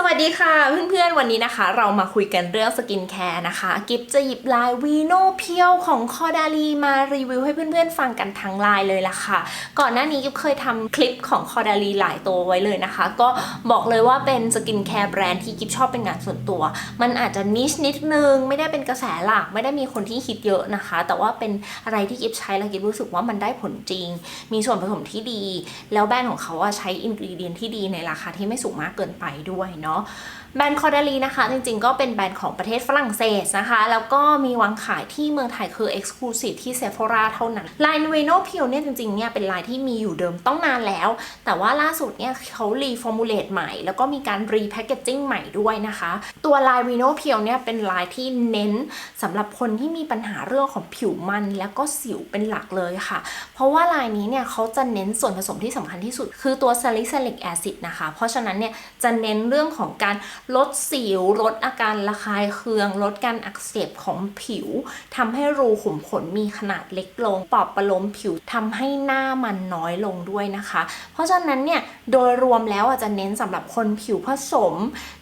สวัสดีค่ะเพื่อนๆวันนี้นะคะ เรามาคุยกันเรื่องสกินแคร์นะคะ กิฟจะหยิบลายวีโนเพียวของคอดาลีมารีวิวให้เพื่อนๆฟังกันทั้งลายเลยล่ะค่ะ ก่อนหน้านี้กิฟเคยทำคลิปของคอดาลีหลายตัวไว้เลยนะคะ ก็บอกเลยว่าเป็นสกินแคร์แบรนด์ที่กิฟชอบเป็นงานส่วนตัว มันอาจจะนิชนิดนึง ไม่ได้เป็นกระแสหลักไม่ได้มีคนที่คิดเยอะนะคะ แต่ว่าเป็นอะไรที่กิฟใช้แล้วกิฟรู้สึกว่ามันได้ผลจริง มีส่วนผสมที่ดี แล้วแบรนด์ของเขาใช้อินกรีเดียนที่ดีในราคาที่ไม่สูงมากเกินไปด้วยเนาะ know แบรนด์คอร์ดาลีนะคะ จริงๆ ก็เป็นแบรนด์ของประเทศฝรั่งเศสนะคะ แล้วก็มีวางขายที่เมืองไทยคือ Exclusive ที่เซฟ h ราเท่านั้น ลาย n u e n o p i o เนี่ยจริงๆ เนี่ยเป็นลายที่มีอยู่เดิมต้องนานแล้ว แต่ว่าล่าสุดเนี่ยเขารีฟอร์มูลเลตใหม่ แล้วก็มีการรีแพคเกจจิ้งใหม่ด้วยนะคะ ตัวลาย v i n o p i o เนี่ยเป็นลายที่เน้นสำหรับคนที่มีปัญหาเรื่องของผิวมัน แล้วก็สิวเป็นหลักเลยค่ะ เพราะว่าลายนี้เนี่ยเขาจะเน้นส่วนผสมที่สำคัญที่สุด คือตัว salicylic acid นะคะ เพราะฉะนั้นเนี่ยจะเน้นเรื่องของการลดสิว ลดอาการระคายเคือง ลดการอักเสบของผิวทำให้รูขุมขนมีขนาดเล็กลง ปอบประโลมผิวทำให้หน้ามันน้อยลงด้วยนะคะ เพราะฉะนั้นเนี่ยโดยรวมแล้วอาจจะเน้นสำหรับคนผิวผสม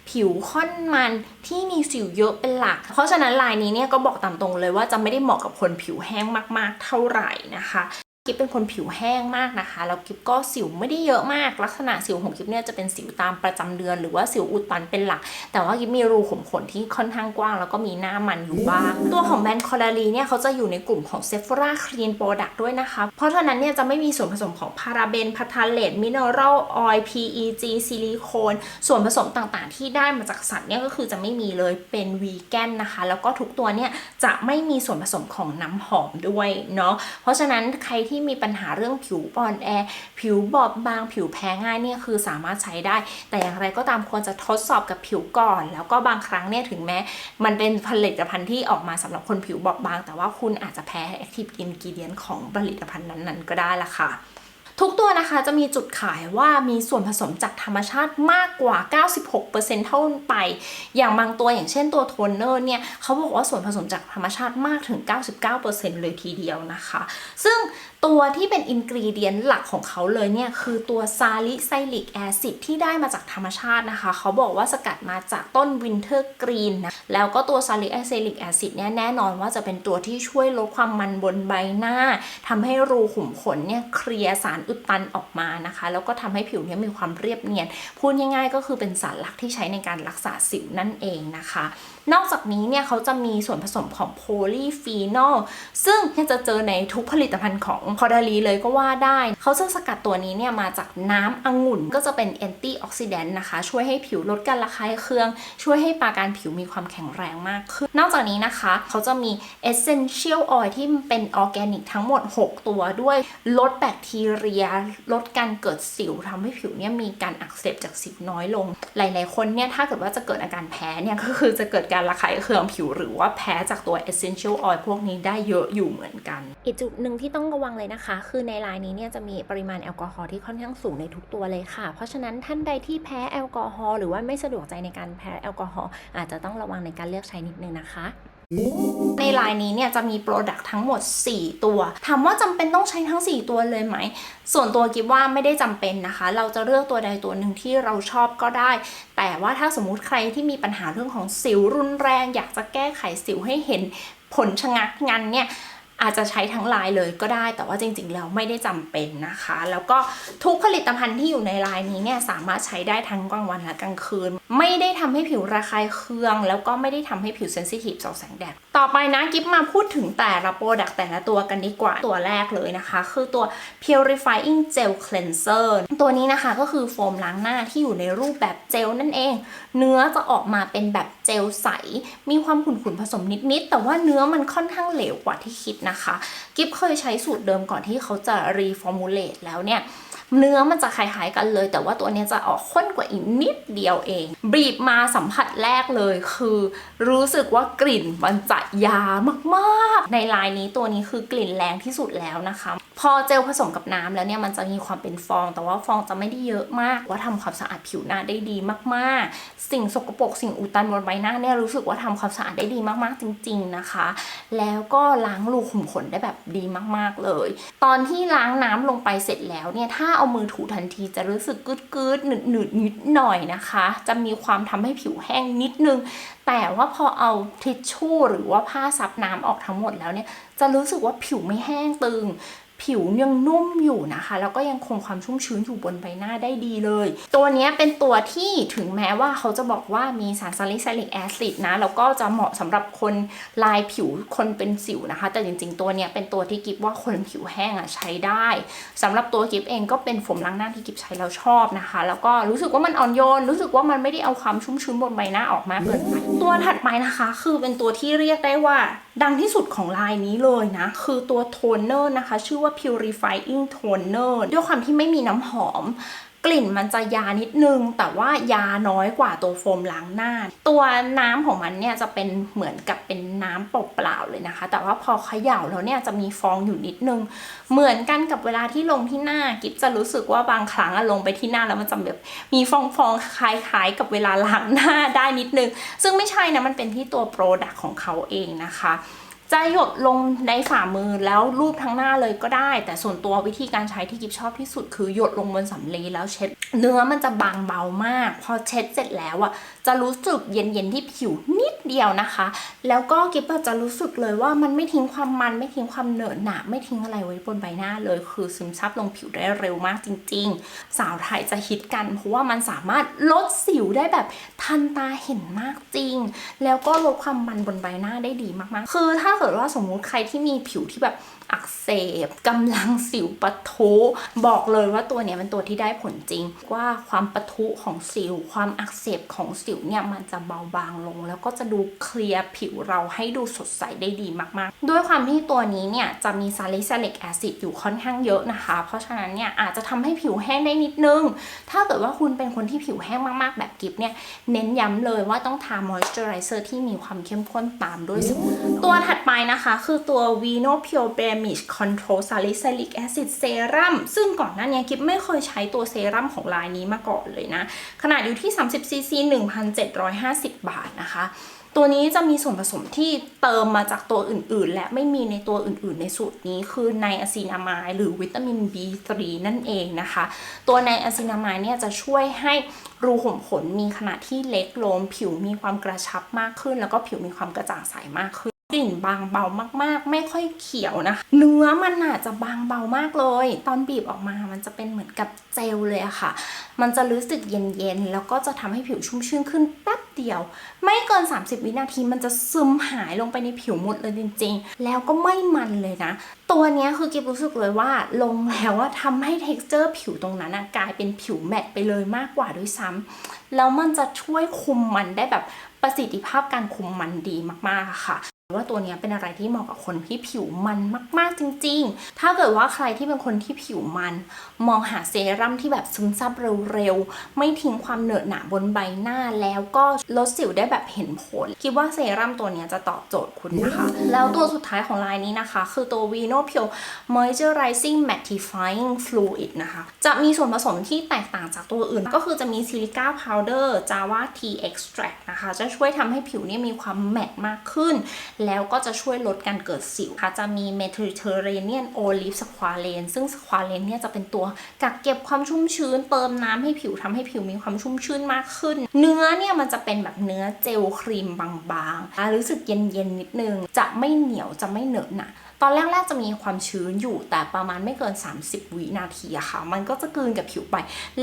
ผิวค่อนมันที่มีสิวเยอะเป็นหลัก เพราะฉะนั้นลายนี้เนี่ยก็บอกตามตรงเลยว่าจะไม่ได้เหมาะกับคนผิวแห้งมาก ๆ เท่าไหร่นะคะ กิฟเป็นคนผิวแห้งมากนะคะ แล้วกิฟก็สิวไม่ได้เยอะมาก ลักษณะสิวของกิฟเนี่ยจะเป็นสิวตามประจำเดือน หรือว่าสิวอุดตันเป็นหลัก แต่ว่ากิฟมีรูขุมขนที่ค่อนข้างกว้าง แล้วก็มีหน้ามันอยู่บ้าง ตัวของแบรนด์คอร์ดาลีเนี่ยเขาจะอยู่ในกลุ่มของ Sephora Clean Product ด้วยนะคะ เพราะฉะนั้นเนี่ยจะไม่มีส่วนผสมของพาราเบนพาทาเลตมินเนอรัลออยล์ PEG ซิลิโคน ส่วนผสมต่างๆ ที่ได้มาจากสัตว์เนี่ยก็คือจะไม่มีเลยเป็นวีแกนนะคะ แล้วก็ทุกตัวเนี่ยจะไม่มีส่วนผสมของน้ำหอมด้วยเนาะเพราะฉะนั้นใครที่ที่มีปัญหาเรื่องผิวอ่อนแอ ผิวบอบบางผิวแพ้ง่ายเนี่ยคือสามารถใช้ได้ แต่อย่างไรก็ตามควรจะทดสอบกับผิวก่อน แล้วก็บางครั้งเนี่ยถึงแม้ มันเป็นผลิตภัณฑ์ที่ออกมาสำหรับคนผิวบอบบาง แต่ว่าคุณอาจจะแพ้ active ingredient ของผลิตภัณฑ์นั้นๆ ก็ได้ละค่ะ ทุกตัวนะคะจะมีจุดขายว่ามีส่วนผสมจากธรรมชาติมากกว่า 96%เท่าไป อย่างบางตัวอย่างเช่นตัวโทนเนอร์เนี่ยเขาบอกว่าส่วนผสมจากธรรมชาติมากถึง 99%เลยทีเดียวนะคะ ซึ่งตัวที่เป็นอินกรีเดียนหลักของเขาเลยเนี่ยคือตัวซาลิไซลิกแอซิดที่ได้มาจากธรรมชาตินะคะ เขาบอกว่าสกัดมาจากต้นวินเทอร์กรีนนะ แล้วก็ตัวซาลิไซลิกแอซิดเนี่ยแน่นอนว่าจะเป็นตัวที่ช่วยลดความมันบนใบหน้าทำให้รูขุมขนเนี่ยเคลียร์สารอุดตันออกมานะคะ แล้วก็ทำให้ผิวเนี่ยมีความเรียบเนียน พูดง่ายๆ ก็คือเป็นสารหลักที่ใช้ในการรักษาสิวนั่นเองนะคะ นอกจากนี้เนี่ยเขาจะมีส่วนผสมของโพลีฟีนอลซึ่งจะเจอในทุกผลิตภัณฑ์ของคอดาลีเลยก็ว่าได้ เขาจะสกัดตัวนี้เนี่ยมาจากน้ำองุ่นก็จะเป็นแอนตี้ออกซิแดนต์นะคะ ช่วยให้ผิวลดการระคายเคือง ช่วยให้ปาการผิวมีความแข็งแรงมากขึ้น นอกจากนี้นะคะ เขาจะมี Essential Oil ที่เป็นออร์แกนิกทั้งหมด 6 ตัวด้วยลดแบคทีเรียลดการเกิดสิวทำให้ผิวเนี่ยมีการอักเสบจากสิวน้อยลง หลาย ๆ คนเนี่ยถ้าเกิดว่าจะเกิดอาการแพ้เนี่ยก็คือจะเกิดการระคายเคืองผิวหรือว่าแพ้จากตัว essential oil พวกนี้ได้เยอะอยู่เหมือนกัน อีกจุดหนึ่งที่ต้องระวังเลยนะคะ คือในลายนี้เนี่ยจะมีปริมาณแอลกอฮอล์ที่ค่อนข้างสูงในทุกตัวเลยค่ะ เพราะฉะนั้นท่านใดที่แพ้แอลกอฮอล์หรือว่าไม่สะดวกใจในการแพ้แอลกอฮอล์อาจจะต้องระวังในการเลือกใช้นิดนึงนะคะ ในลายนี้เนี่ยจะมีโปรดักต์ทั้งหมด 4 ตัว ถามว่าจำเป็นต้องใช้ทั้ง 4 ตัวเลยไหม ส่วนตัวกิฟว่าไม่ได้จำเป็นนะคะ เราจะเลือกตัวใดตัวหนึ่งที่เราชอบก็ได้ แต่ว่าถ้าสมมุติใครที่มีปัญหาเรื่องของสิวรุนแรง อยากจะแก้ไขสิวให้เห็นผลชะงักงันเนี่ย อาจจะใช้ทั้งลายเลยก็ได้ แต่ว่าจริงๆแล้วไม่ได้จำเป็นนะคะ แล้วก็ทุกผลิตภัณฑ์ที่อยู่ในลายนี้เนี่ยสามารถใช้ได้ทั้งกลางวันและกลางคืน ไม่ได้ทำให้ผิวระคายเคือง แล้วก็ไม่ได้ทำให้ผิวเซนซิทีฟต่อแสงแดด ต่อไปนะกิฟมาพูดถึงแต่ละโปรดักต์แต่ละตัวกันดีกว่า ตัวแรกเลยนะคะ คือตัว purifying gel cleanser ตัวนี้นะคะก็คือโฟมล้างหน้าที่อยู่ในรูปแบบเจลนั่นเอง เนื้อจะออกมาเป็นแบบเจลใส มีความขุ่นๆผสมนิดๆ แต่ว่าเนื้อมันค่อนข้างเหลวกว่าที่คิดนะคะ กิฟเคยใช้สูตรเดิมก่อนที่เขาจะรีฟอร์มูลเลตแล้วเนี่ย เนื้อมันจะคล้ายๆกันเลย แต่ว่าตัวนี้จะออกข้นกว่าอีกนิดเดียวเอง บีบมาสัมผัสแรกเลยคือ รู้สึกว่ากลิ่นมันจะยามากๆ ในลายนี้ตัวนี้คือกลิ่นแรงที่สุดแล้วนะคะ พอเจลผสมกับน้ำแล้วเนี่ยมันจะมีความเป็นฟอง แต่ว่าฟองจะไม่ได้เยอะมาก ว่าทำความสะอาดผิวหน้าได้ดีมากๆ สิ่งสกปรกสิ่งอุดตันบนใบหน้าเนี่ยรู้สึกว่าทำความสะอาดได้ดีมากๆ จริง ๆนะคะ แล้วก็ล้างรูขุมขนได้แบบดีมากๆเลย ตอนที่ล้างน้ำลงไปเสร็จแล้วเนี่ยถ้าเอามือถูทันทีจะรู้สึกกึดกึดหนืดหนืดนิดหน่อยนะคะ จะมีความทำให้ผิวแห้งนิดนึง แต่ว่าพอเอาทิชชู่หรือว่าผ้าซับน้ำออกทั้งหมดแล้วเนี่ยจะรู้สึกว่าผิวไม่แห้งตึง ผิวยังนุ่มอยู่นะคะ แล้วก็ยังคงความชุ่มชื้นอยู่บนใบหน้าได้ดีเลย ตัวนี้เป็นตัวที่ถึงแม้ว่าเขาจะบอกว่ามีสารซาลิซิลิกแอซิดนะ แล้วก็จะเหมาะสำหรับคนลายผิวคนเป็นสิวนะคะ แต่จริงๆตัวนี้เป็นตัวที่กิฟว่าคนผิวแห้งอะใช้ได้สำหรับตัวกิฟเองก็เป็นโฟมล้างหน้าที่กิฟใช้แล้วชอบนะคะ แล้วก็รู้สึกว่ามันอ่อนโยน รู้สึกว่ามันไม่ได้เอาความชุ่มชื้นบนใบหน้าออกมาเกินไปตัวถัดไปนะคะ คือเป็นตัวที่เรียกได้ว่า ดังที่สุดของลายนี้เลยนะ คือตัวโทนเนอร์นะคะ ชื่อว่า purifying toner ด้วยความที่ไม่มีน้ำหอม กลิ่นมันจะยานิดนึง แต่ว่ายาน้อยกว่าตัวโฟมล้างหน้า ตัวน้ำของมันเนี่ยจะเป็นเหมือนกับเป็นน้ำเปล่าๆเลยนะคะ แต่ว่าพอเขย่าแล้วเนี่ยจะมีฟองอยู่นิดนึง เหมือนกันกับเวลาที่ลงที่หน้ากิฟจะรู้สึกว่าบางครั้งอะลงไปที่หน้าแล้วมันจะแบบมีฟองๆคล้ายๆ กับเวลาล้างหน้าได้นิดนึง ซึ่งไม่ใช่นะมันเป็นที่ตัวโปรดักของเขาเองนะคะ จะหยดลงในฝ่ามือแล้วรูปทั้งหน้าเลยก็ได้ แต่ส่วนตัววิธีการใช้ที่กิฟชอบที่สุดคือหยดลงบนสำลีแล้วเช็ด เนื้อมันจะบางเบามาก พอเช็ดเสร็จแล้วอะจะรู้สึกเย็นๆที่ผิวนิดเดียวนะคะ แล้วก็กิฟจะรู้สึกเลยว่ามันไม่ทิ้งความมันไม่ทิ้งความเหนอะหนะไม่ทิ้งอะไรไว้บนใบหน้าเลย คือซึมซับลงผิวได้เร็วมากจริง ๆ สาวไทยจะฮิตกัน เพราะว่ามันสามารถลดสิวได้แบบทันตาเห็นมากจริง แล้วก็ลดความมันบนใบหน้าได้ดีมากๆ คือถ้าเกิดว่าสมมุติใครที่มีผิวที่แบบ อักเสบกำลังสิวปะทุ บอกเลยว่าตัวเนี้ยเป็นตัวที่ได้ผลจริง ว่าความปะทุของสิว ความอักเสบของสิวเนี่ยมันจะเบาบางลง แล้วก็จะดูเคลียร์ผิวเราให้ดูสดใสได้ดีมากๆ ด้วยความที่ตัวนี้เนี่ยจะมีซาลิซิลิกแอซิดอยู่ค่อนข้างเยอะนะคะ เพราะฉะนั้นเนี่ยอาจจะทำให้ผิวแห้งได้นิดนึง ถ้าเกิดว่าคุณเป็นคนที่ผิวแห้งมากๆ แบบกิฟเนี่ยเน้นย้ำเลยว่าต้องทามอยส์เจอไรเซอร์ที่มีความเข้มข้นตามด้วยตัวถัดไปนะคะ คือตัว Vino Pure Blemish Control Salicylic Acid Serum ซึ่งก่อนหน้านี้กิฟไม่เคยใช้ตัวเซรั่มของลายนี้มาก่อนเลยนะ ขนาดอยู่ที่ 30 cc 1,750 บาทนะคะตัวนี้จะมีส่วนผสมที่เติมมาจากตัวอื่นๆ และไม่มีในตัวอื่นๆ ในสูตรนี้คือไนอะซินามายหรือวิตามิน B3 นั่นเองนะคะ ตัวไนอะซินามายเนี่ยจะช่วยให้รูขุมขนมีขนาดที่เล็กลง ผิวมีความกระชับมากขึ้น แล้วก็ผิวมีความกระจ่างใสมากขึ้น กลิ่นบางเบามากๆ ไม่ค่อยเขียวนะ เนื้อมันอาจจะบางเบามากเลย ตอนบีบออกมามันจะเป็นเหมือนกับเจลเลยอะค่ะ มันจะรู้สึกเย็นๆ แล้วก็จะทำให้ผิวชุ่มชื่นขึ้นแป๊บเดียว ไม่เกิน 30 วินาทีมันจะซึมหายลงไปในผิวหมดเลยจริงๆ แล้วก็ไม่มันเลยนะ ตัวนี้คือกิบรู้สึกเลยว่าลงแล้วว่าทำให้ t e x t อร์ผิวตรงนั้นอะกลายเป็นผิวแมตต์ไปเลยมากกว่าด้วยซ้ำแล้วมันจะช่วยคุมมันได้แบบประสิทธิภาพการคุมมันดีมากๆค่ะ ว่าตัวเนี้ยเป็นอะไรที่เหมาะกับคนที่ผิวมันมาก ๆ จริง ๆ ถ้าเกิดว่าใครที่เป็นคนที่ผิวมัน มองหาเซรั่มที่แบบซึมซับเร็ว ๆ ไม่ทิ้งความเหนอะหนะบนใบหน้าแล้วก็ลดสิวได้แบบเห็นผล คิดว่าเซรั่มตัวเนี้ยจะตอบโจทย์คุณนะคะ แล้วตัวสุดท้ายของลายนี้นะคะ คือตัว Vino Pure Moisturizing Mattifying Fluid นะคะ จะมีส่วนผสมที่แตกต่างจากตัวอื่น ก็คือจะมีซิลิก้าพาวเดอร์ Java Tea Extract นะคะ จะช่วยทำให้ผิวเนี่ยมีความแมตต์มากขึ้นแล้วก็จะช่วยลดการเกิดสิวค่ะจะมี Mediterranean Olive Squalane ซึ่ง Squalane เนี่ยจะเป็นตัวกักเก็บความชุ่มชื้น เติมน้ำให้ผิวทำให้ผิวมีความชุ่มชื้นมากขึ้น เนื้อเนี่ยมันจะเป็นแบบเนื้อเจลครีมบางๆรู้สึกเย็นๆนิดนึง จะไม่เหนียวจะไม่เหนอะหนะตอนแรกๆจะมีความชื้นอยู่แต่ประมาณไม่เกิน 30 วินาทีอะค่ะ มันก็จะกลืนกับผิวไป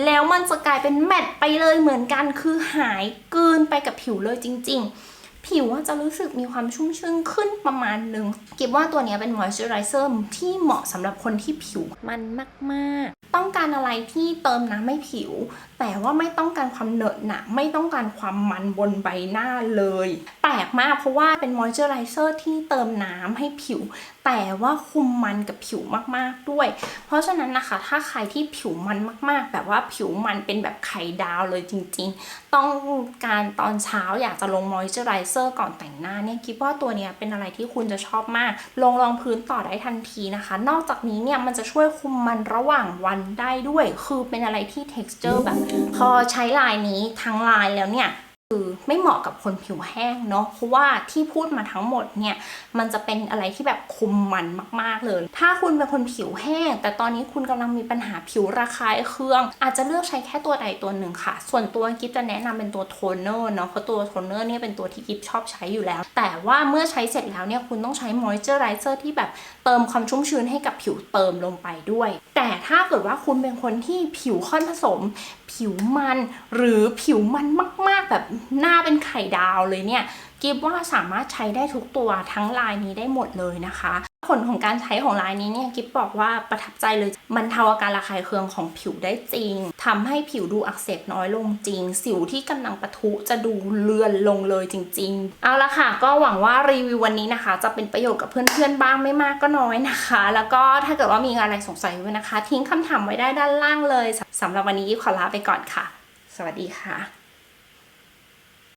แล้วมันจะกลายเป็นแมตต์ไปเลยเหมือนกันคือหายกลืนไปกับผิวเลยจริง ๆ ผิวจะรู้สึกมีความชุ่มชื่นขึ้นประมาณหนึ่งกิบว่าตัวนี้เป็นมอยส์เจอไรเซอร์ที่เหมาะสำหรับคนที่ผิวมันมาก ต้องการอะไรที่เติมน้ำให้ผิว แต่ว่าไม่ต้องการความเหนอะหนะไม่ต้องการความมันบนใบหน้าเลย แปลกมากเพราะว่าเป็นมอยส์เจอร์ไรเซอร์ที่เติมน้ำให้ผิว แต่ว่าคุมมันกับผิวมากๆด้วย เพราะฉะนั้นนะคะถ้าใครที่ผิวมันมากๆ แบบว่าผิวมันเป็นแบบไข่ดาวเลยจริงๆ ต้องการตอนเช้าอยากจะลงมอยส์เจอร์ไรเซอร์ก่อนแต่งหน้าเนี่ยคิดว่าตัวเนี้ยเป็นอะไรที่คุณจะชอบมาก ลงรองพื้นต่อได้ทันทีนะคะ นอกจากนี้เนี่ยมันจะช่วยคุมมันระหว่างวันได้ด้วย คือเป็นอะไรที่ texture แบบ พอใช้ลายนี้ทั้งลายแล้วเนี่ย คือไม่เหมาะกับคนผิวแห้งเนาะเพราะว่าที่พูดมาทั้งหมดเนี่ยมันจะเป็นอะไรที่แบบคุมมันมากๆเลย ถ้าคุณเป็นคนผิวแห้ง แต่ตอนนี้คุณกำลังมีปัญหาผิวระคายเคือง อาจจะเลือกใช้แค่ตัวใดตัวหนึ่งค่ะ ส่วนตัวกิฟจะแนะนำเป็นตัวโทนเนอร์เนาะเพราะตัวโทนเนอร์เนี่ยเป็นตัวที่กิฟชอบใช้อยู่แล้ว แต่ว่าเมื่อใช้เสร็จแล้วเนี่ยคุณต้องใช้มอยเจอร์ไรเซอร์ที่แบบเติมความชุ่มชื้นให้กับผิวเติมลงไปด้วย แต่ถ้าเกิดว่าคุณเป็นคนที่ผิวค่อนผสม ผิวมันหรือผิวมันมาก ๆ แบบหน้าเป็นไข่ดาวเลยเนี่ยกิฟว่าสามารถใช้ได้ทุกตัวทั้งลายนี้ได้หมดเลยนะคะ ผลของการใช้ของลายนี้เนี่ยกิฟบอกว่าประทับใจเลยมันเทาอาการระคายเคืองของผิวได้จริงทำให้ผิวดูอักเสบน้อยลงจริง สิวที่กำลังปะทุจะดูเลือนลงเลยจริง ๆ เอาละค่ะ ก็หวังว่ารีวิววันนี้นะคะ จะเป็นประโยชน์กับเพื่อนๆบ้างไม่มากก็น้อยนะคะ แล้วก็ถ้าเกิดว่ามีอะไรสงสัยไว้นะคะ ทิ้งคำถามไว้ได้ด้านล่างเลยสำหรับวันนี้กิฟขอลาไปก่อนค่ะ สวัสดีค่ะ